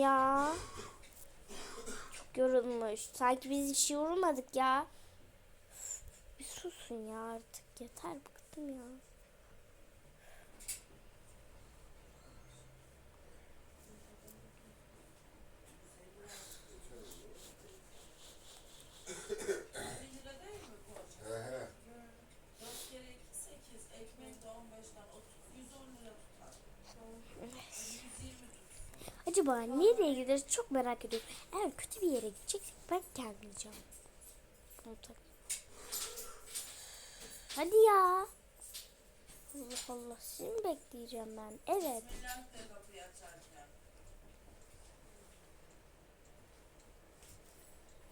ya. Çok yorulmuş. Sanki biz hiç yorulmadık ya. Üf, Bir susun ya artık. Yeter bıktım ya. Acaba nereye gideriz çok merak ediyorum. Eğer kötü bir yere gideceksek ben gelmeyeceğim. Hadi ya. Allah Allah sizi bekleyeceğim ben? Evet.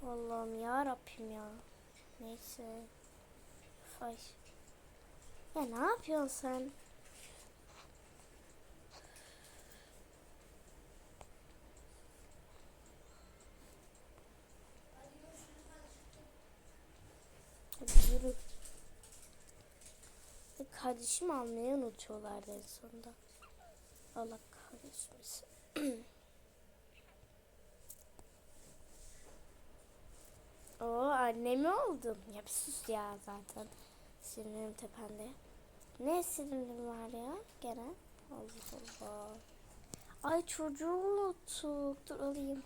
Allah'ım ya Rabbim ya. Neyse. Ay. Ya ne yapıyorsun sen? Hadi yürü. E, Kardeşimi almayı unutuyorlardı en sonunda. Allah kahretmesin. Oo annemi oldum. Ya bir sus ya zaten. Sinirim tepende. Ne sinirim var ya gene? Allah Allah. Ay çocuğu unuttuk. Dur alayım.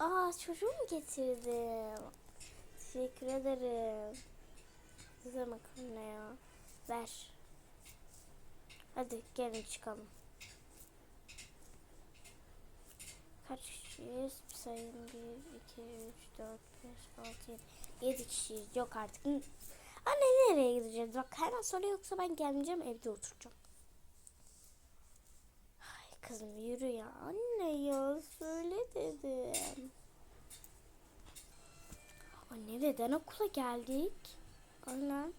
Aa çocuğu mu getirdim? Teşekkür ederim. Size ne ya. Ver. Hadi gelin çıkalım. Kaç kişiyiz? Sayın 1, 2, 3, 4, 5, 6, 7. 7 kişiyiz. Yok artık. Anne nereye gideceğiz? Bak hemen söyle yoksa ben gelmeyeceğim evde oturacağım. Ay kızım yürü ya. Anne ya söyle dedim. Anne neden okula geldik? Anne.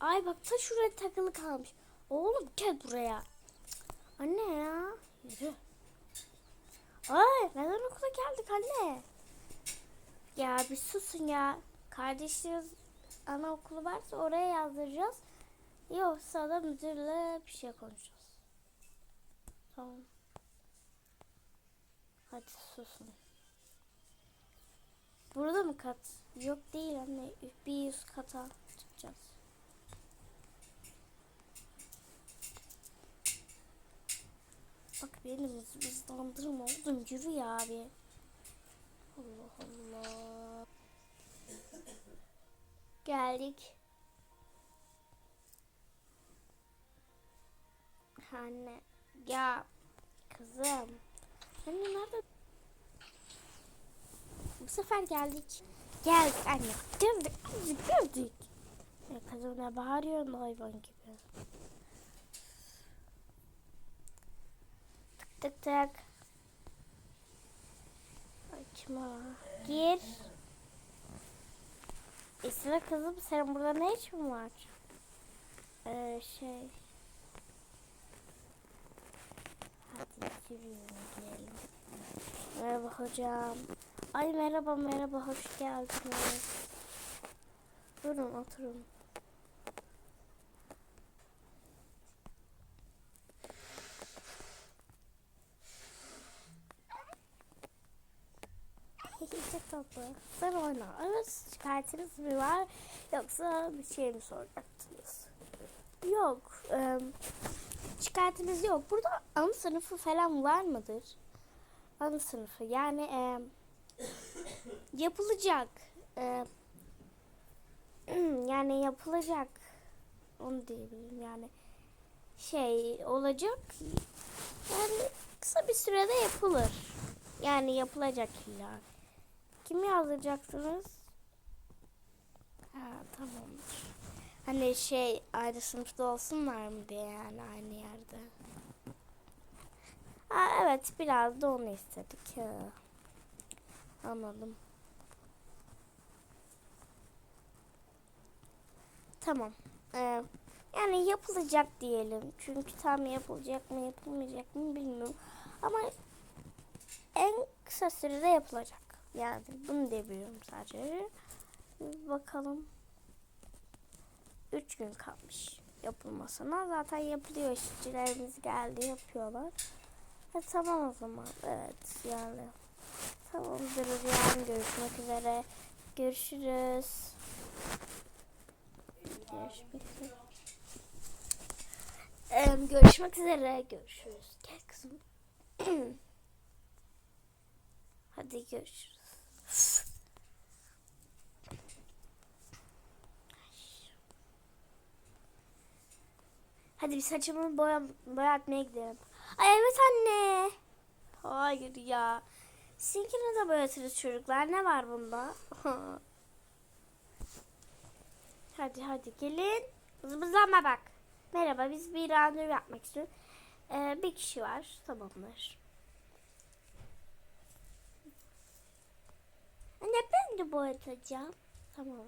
Ay bak ta şuraya takılı kalmış. Oğlum gel buraya. Anne ya. Yürü. Ay neden okula geldik anne? Ya bir susun ya. Kardeşlerimiz anaokulu varsa oraya yazdıracağız. Yoksa da müdürle bir şey konuşacağız. Tamam. Hadi susun. Burada mı kat? Yok değil anne. Bir yüz kata çıkacağız. Benim hızlandırma oğlum yürü ya abi. Allah Allah. Geldik. Anne ya kızım. Anne nerede? Bu sefer geldik. Geldik anne. Geldik. Geldik. Geldik. Ya kızım ne bağırıyorsun hayvan gibi. Tık tık. Açma. Gir. Esra kızım senin burada ne işin var? Ee, şey. Hadi yürüyelim gidelim. Merhaba hocam. Ay merhaba merhaba hoş geldiniz. Durun oturun. Çok tatlı. Sen oyna. Evet şikayetiniz mi var yoksa bir şey mi soracaktınız? Yok. E, şikayetiniz yok. Burada anı sınıfı falan var mıdır? Anı sınıfı yani e, yapılacak. E, yani yapılacak. Onu diyebilirim yani. Şey olacak. Yani kısa bir sürede yapılır. Yani yapılacak illa. Kimi yazdıracaksınız? Ha tamamdır. Hani şey aynı sınıfta olsunlar mı diye yani aynı yerde. Ha evet biraz da onu istedik. Ha. Anladım. Tamam. Ee, yani yapılacak diyelim. Çünkü tam yapılacak mı yapılmayacak mı bilmiyorum. Ama en kısa sürede yapılacak. Yani bunu diyebiliyorum sadece. Bakalım. Üç gün kalmış yapılmasına. Zaten yapılıyor. İşçilerimiz geldi yapıyorlar. E, tamam o zaman. Evet yani. Tamamdır yani görüşmek üzere. Görüşürüz. Görüşmek üzere. Em, görüşmek üzere. Görüşürüz. Gel kızım. Hadi görüşürüz. Hadi bir saçımı boya, boyatmaya gidelim. Ay evet anne. Hayır ya. Sizinkini de boyatırız çocuklar. Ne var bunda? hadi hadi gelin. Zımbızlanma bak. Merhaba biz bir randevu yapmak istiyoruz. Ee, bir kişi var. Tamamdır. Anne de boyatacağım. Tamam.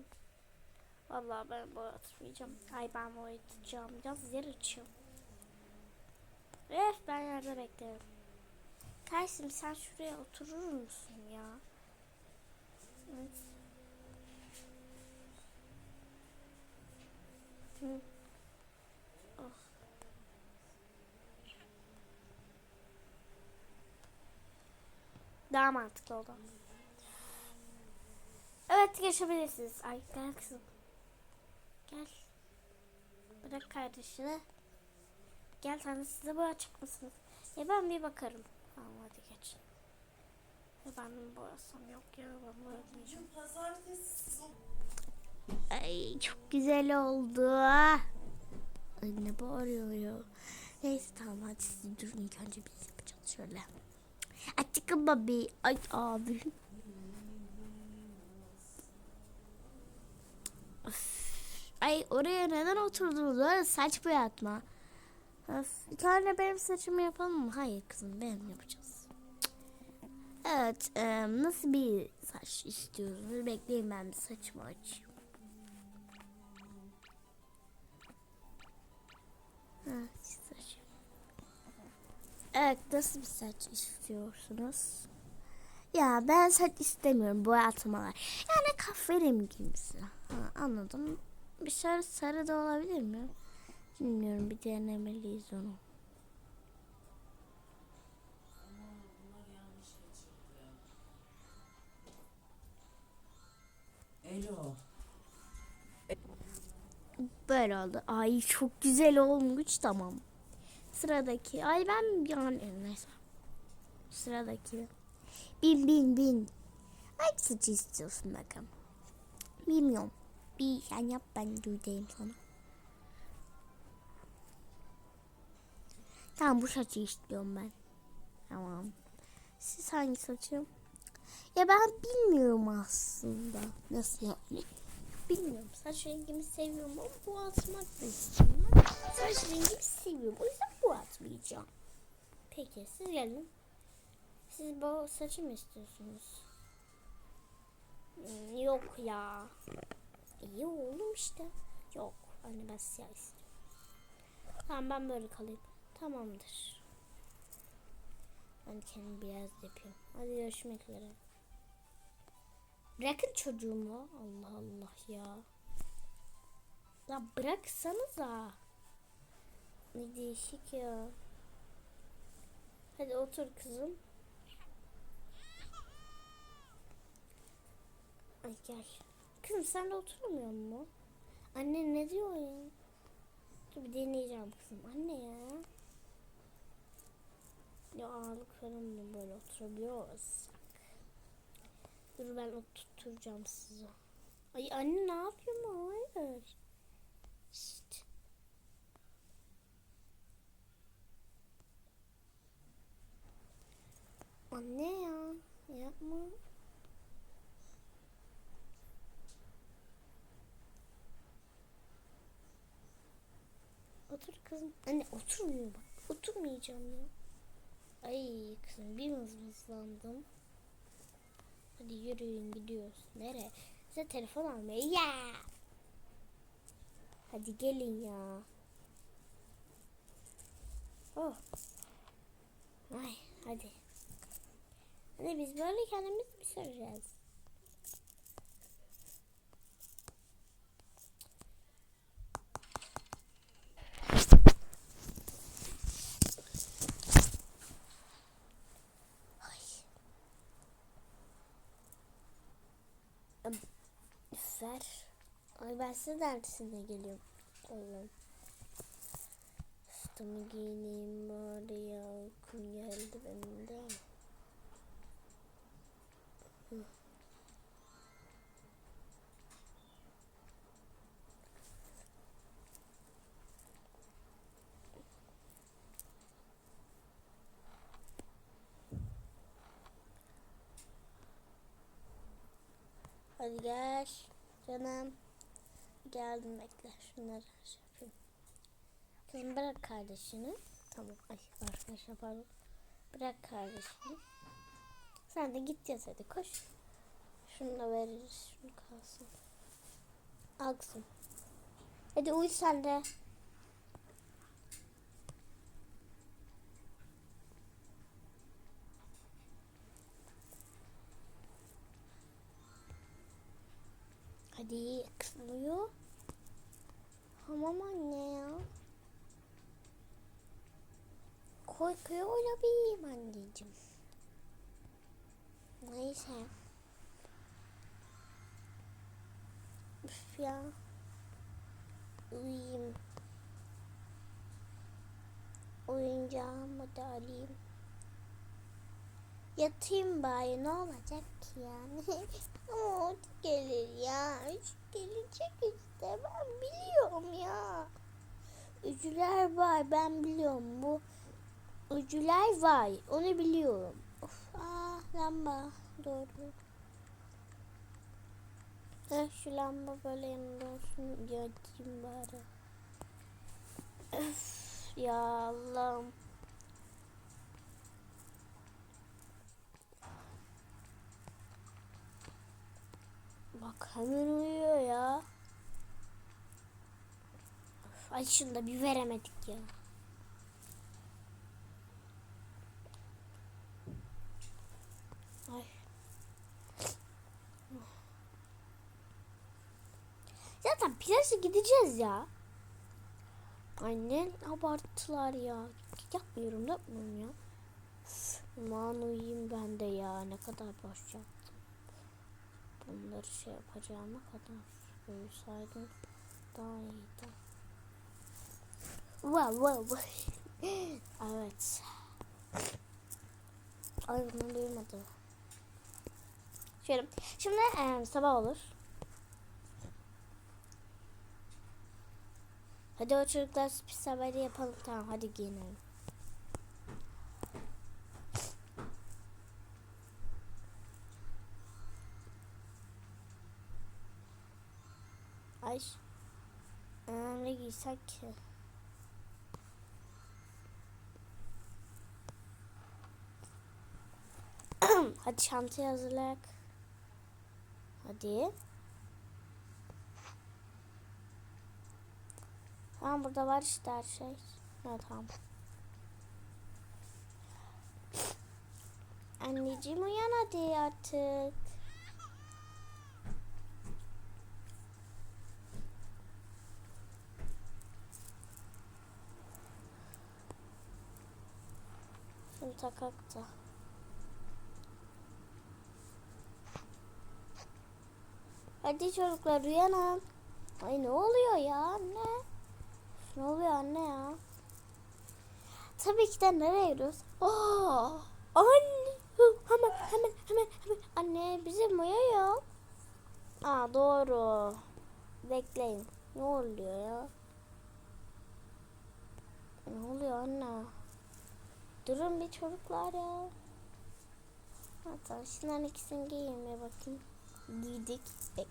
Vallahi ben boyatmayacağım. Ay ben boyatacağım. Biraz yer açıyorum. Evet ben yerde beklerim. Karşım sen şuraya oturur musun ya? Evet. Hı. Oh. Daha mantıklı oldu. Evet geçebilirsiniz. Ay gel kızım. Gel. Bırak kardeşini. Gel sen size bu açık mısınız? Ya ben bir bakarım. Tamam hadi geç. Ya ben boyasam yok ya ben boyamayacağım. Ay çok güzel oldu. Ay ne bağırıyor. Neyse tamam hadi siz durun ilk önce biz yapacağız şöyle. Açık babi. Ay abi. Ay oraya neden oturdunuz? Öyle saç boyatma. Bir tane benim saçımı yapalım mı? Hayır kızım benim yapacağız. Evet. e, nasıl bir saç istiyorsunuz? Bekleyin ben bir saçımı açayım. Ha, saç. Evet nasıl bir saç istiyorsunuz? Ya ben saç istemiyorum boyatmalar. Yani kahverengi gibisi. Ha, anladım. Bir sarı sarı da olabilir mi? Bilmiyorum bir denemeliyiz onu. Elo. Böyle oldu. Ay çok güzel olmuş tamam. Sıradaki. Ay ben yani neyse. Sıradaki. Bin bin bin. Hangi saçı istiyorsun bakalım? Bilmiyorum. Bir sen yap ben duyayım sana. Tamam bu saçı istiyorum ben. Tamam. Siz hangi saçı? Ya ben bilmiyorum aslında. Nasıl yani? Bilmiyorum. Saç rengimi seviyorum ama bu atmak da istiyorum. Saç rengimi seviyorum. O yüzden bu atmayacağım. Peki siz gelin. Siz bu saçı mı istiyorsunuz? Hmm, yok ya. İyi oğlum işte. Yok. Anne ben siyah istiyorum. Tamam ben böyle kalayım. Tamamdır. Ben kendim beyaz yapıyorum. Hadi görüşmek üzere. Bırakın çocuğumu. Allah Allah ya. Ya bıraksanıza. Ne değişik ya. Hadi otur kızım. Ay gel. Kızım sen de oturmuyor mu? Anne ne diyor ya? Dur bir deneyeceğim kızım. Anne ya. Ya ağırlık falan böyle oturabiliyoruz? Dur ben oturtacağım sizi. Ay anne ne yapıyorsun? Hayır. Şşt. Anne ya. Yapma. Otur kızım. Anne oturmuyor bak. Oturmayacağım ya. Ay kızım bir mızmızlandım. Hadi yürüyün gidiyoruz. Nereye? Size telefon almaya. Ya. Hadi gelin ya. Oh. Ay hadi. Hadi biz böyle kendimiz mi süreceğiz? ver. Size dersine geliyorum. Oğlum. Üstümü giyineyim bari ya. Uykum geldi benim de. Hı. Hadi gel canım. Geldim bekle. Şunları şey yapayım. Kızım bırak kardeşini. Tamam. Ay arkadaşlar pardon. Bırak kardeşini. Sen de git yat hadi koş. Şunu da veririz. Şunu kalsın. Al kızım. Hadi uyu sen de. Hadi uyu. Tamam anne ya. Koy oynayayım anneciğim. Neyse. Üf ya. Uyuyayım. Oyuncağımı da alayım. Yatayım bari ne olacak ki yani. Ama o gelir ya. Üç gelecek işte ben biliyorum ya. Üçüler var ben biliyorum bu. Üçüler var onu biliyorum. Of, ah lamba doğru. Heh, şu lamba böyle yanında olsun yatayım bari. Öf, ya Allah'ım. Bak hemen uyuyor ya. Of, ay şunu da bir veremedik ya. Ay. Zaten plaja gideceğiz ya. Annen abarttılar ya. Yapmıyorum yapmıyorum ya. Aman uyuyayım ben de ya. Ne kadar boş yaptım. Bunları şey yapacağıma kadar uyusaydım daha iyiydi. Wow wow. evet. Ay bunu duymadı. Şöyle. Şimdi e, sabah olur. Hadi o çocuklar sürpriz haberi yapalım. Tamam hadi giyinelim. Ay. Aa, ne giysek? Hadi çantayı hazırlayak. Hadi. Tamam burada var işte her şey. Ha tamam. Anneciğim uyan hadi artık. Takak. Hadi çocuklar uyanın. Ay ne oluyor ya anne? Ne oluyor anne ya? Tabii ki de nereye gidiyoruz? Aa, anne. Hemen hemen hemen hemen. Anne bizim uyuyor. Aa doğru. Bekleyin. Ne oluyor ya? Ne oluyor anne? Durun bir çocuklar ya. Hatta şunların ikisini bir bakayım. Giydik. Bekle.